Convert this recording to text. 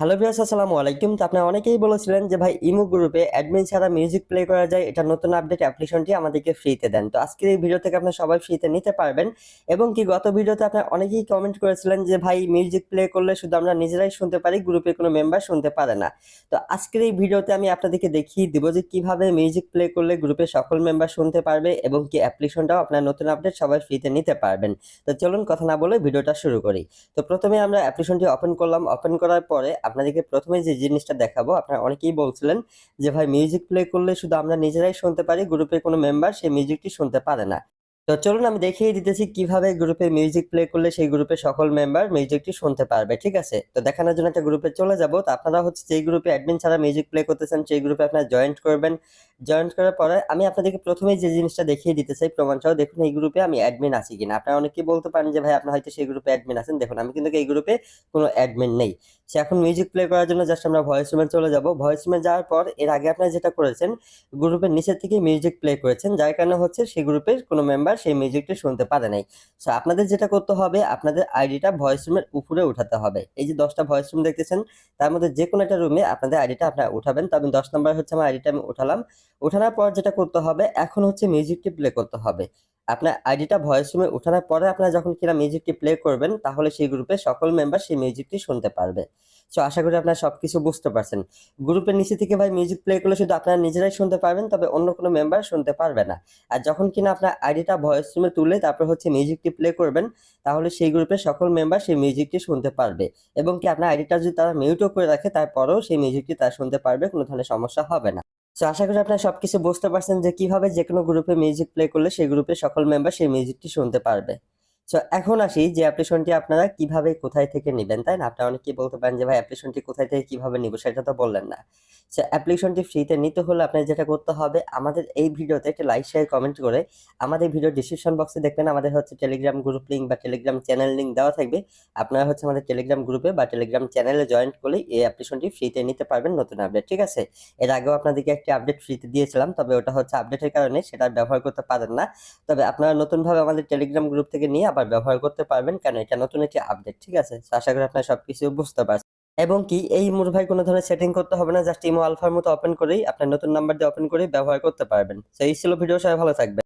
Hello viewers, আসসালামু আলাইকুম। তো আপনারা অনেকেই বলেছিলেন যে ভাই, ইমো গ্রুপে অ্যাডমিন ছাড়া মিউজিক প্লে করা যায়, এটা নতুন আপডেট অ্যাপ্লিকেশনটি আমাদেরকে ফ্রিতে দেন। তো আজকের এই ভিডিও থেকে আপনারা সবাই ফ্রিতে নিতে পারবেন। এবং কি, গত ভিডিওতে আপনারা অনেকেই কমেন্ট করেছিলেন যে ভাই মিউজিক প্লে করলে শুধু আমরা নিজেরাই শুনতে পারি, গ্রুপে কোনো মেম্বার শুনতে পারে না। তো আজকের এই ভিডিওতে আমি আপনাদেরকে দেখিয়ে দিব যে কীভাবে মিউজিক প্লে করলে গ্রুপের সকল মেম্বার শুনতে পারবে এবং কি অ্যাপ্লিকেশনটাও আপনার নতুন আপডেট সবাই ফ্রিতে নিতে পারবেন। তো চলুন কথা না বলে ভিডিওটা শুরু করি। তো প্রথমে আমরা অ্যাপ্লিকেশনটি ওপেন করলাম। ওপেন করার পরে আপনাদেরকে প্রথমে যে জিনিসটা দেখাবো, আপনারা অনেকেই বলছিলেন যে, ভাই মিউজিক প্লে করলে শুধু আমরা নিজেরাই শুনতে পারি গ্রুপের কোনো মেম্বার সেই মিউজিকটি শুনতে পারে না। তো চলুন আমি দেখিয়ে দিতেছি কীভাবে গ্রুপে মিউজিক প্লে করলে সেই গ্রুপে সকল মেম্বার মিউজিকটি শুনতে পারবে, ঠিক আছে? তো দেখানোর জন্য একটা গ্রুপে চলে যাব। তো আপনারা হচ্ছে যেই গ্রুপে অ্যাডমিন ছাড়া মিউজিক প্লে করতেছেন, সেই গ্রুপে আপনারা জয়েন্ট করবেন। জয়েন্ট করার পরে আমি আপনাদেরকে প্রথমেই যে জিনিসটা দেখিয়ে দিতে চাই, প্রমাণ প্রমাণসহ দেখুন এই গ্রুপে আমি অ্যাডমিন আছি কিনা। আপনারা অনেকেই বলতে পারেন যে, ভাই, আপনার হয়তো সেই গ্রুপে অ্যাডমিন আছেন। দেখুন, আমি কিন্তু এই গ্রুপে কোনো অ্যাডমিন নেই। সে এখন মিউজিক প্লে করার জন্য জাস্ট আমরা ভয়েস রুমে চলে যাব। ভয়েস রুমে যাওয়ার পর, এর আগে আপনারা যেটা করেছেন গ্রুপের নিচের থেকে মিউজিক প্লে করেছেন, যার কারণে হচ্ছে সেই গ্রুপের কোনো মেম্বার সেই মিউজিকটি শুনতে পারে নাই। সো আপনাদের যেটা করতে হবে, আপনাদের আইডিটা ভয়েস রুমের উপরে উঠাতে হবে। এই যে দশটা ভয়েস রুম দেখতেছেন, তার মধ্যে যে কোনো একটা রুমে আপনাদের আইডিটা আপনারা উঠাবেন। তো আমি দশ নম্বর হচ্ছে আমার আইডিটা আমি উঠালাম। উঠানোর পর যেটা করতে হবে, এখন হচ্ছে মিউজিকটি প্লে করতে হবে। আপনার আইডিটা ভয়েস রুমে উঠানোর পরে আপনারা যখন কিনা মিউজিকটি প্লে করবেন, তাহলে সেই গ্রুপে সকল মেম্বার সেই মিউজিকটি শুনতে পারবে। সো আশা করি আপনারা সবকিছু বুঝতে পারছেন। গ্রুপের নিচে থেকে ভাই মিউজিক প্লে করলে শুধু আপনারা নিজেরাই শুনতে পারবেন, তবে অন্য কোনো মেম্বার শুনতে পারবে না। আর যখন কিনা আপনার আইডিটা ভয়েস রুমে তুলে তারপর হচ্ছে মিউজিকটি প্লে করবেন, তাহলে সেই গ্রুপের সকল মেম্বার সেই মিউজিকটি শুনতে পারবে। এবং কি আপনার আইডিটা যদি তারা মিউটও করে রাখে, তারপরেও সেই মিউজিকটি তারা শুনতে পারবে, কোনো ধরনের সমস্যা হবে না। তো আশা করি আপনারা সবকিছু বুঝতে পারছেন যে কীভাবে যে কোনো গ্রুপে মিউজিক প্লে করলে সেই গ্রুপে সকল মেম্বার সেই মিউজিকটি শুনতে পারবে। সো এখন আসি যে অ্যাপ্লিকেশনটি আপনারা কীভাবে কোথায় থেকে নেবেন, তাই না? আপনারা অনেকেই বলতে পারেন যে, ভাই অ্যাপ্লিকেশনটি কোথায় থেকে কীভাবে নিব? সেটা তো বললেন না। সো অ্যাপ্লিকেশনটি ফ্রিতে নিতে হলে আপনার যেটা করতে হবে, আমাদের এই ভিডিওতে একটা লাইক শেয়ার কমেন্ট করে আমাদের ভিডিও ডিসক্রিপশন বক্সে দেখবেন আমাদের হচ্ছে টেলিগ্রাম গ্রুপ লিঙ্ক বা টেলিগ্রাম চ্যানেল লিঙ্ক দেওয়া থাকবে। আপনারা হচ্ছে আমাদের টেলিগ্রাম গ্রুপে বা টেলিগ্রাম চ্যানেলে জয়েন করলেই এই অ্যাপ্লিকেশনটি ফ্রিতে নিতে পারবেন নতুন আপডেট ঠিক আছে? এর আগেও আপনাদেরকে একটি আপডেট ফ্রিতে দিয়েছিলাম, তবে ওটা হচ্ছে আপডেটের কারণে সেটা ব্যবহার করতে পারেন না। তবে আপনারা নতুনভাবে আমাদের টেলিগ্রাম গ্রুপ থেকে নিয়ে আবার ব্যবহার করতে পারবেন কেন এটা নতুন একটি আপডেট ঠিক আছে? আশা করি আপনারা সবকিছু বুঝতে পারছেন। এবং কি, এই মুর ভাই কোনো ধরনের সেটিং করতে হবে না জাস্ট ইমো আলফার মতো ওপেন করেই আপনার নতুন নাম্বার দিয়ে ওপেন করে ব্যবহার করতে পারবেন। এই ছিল ভিডিও সবাই ভালো থাকবে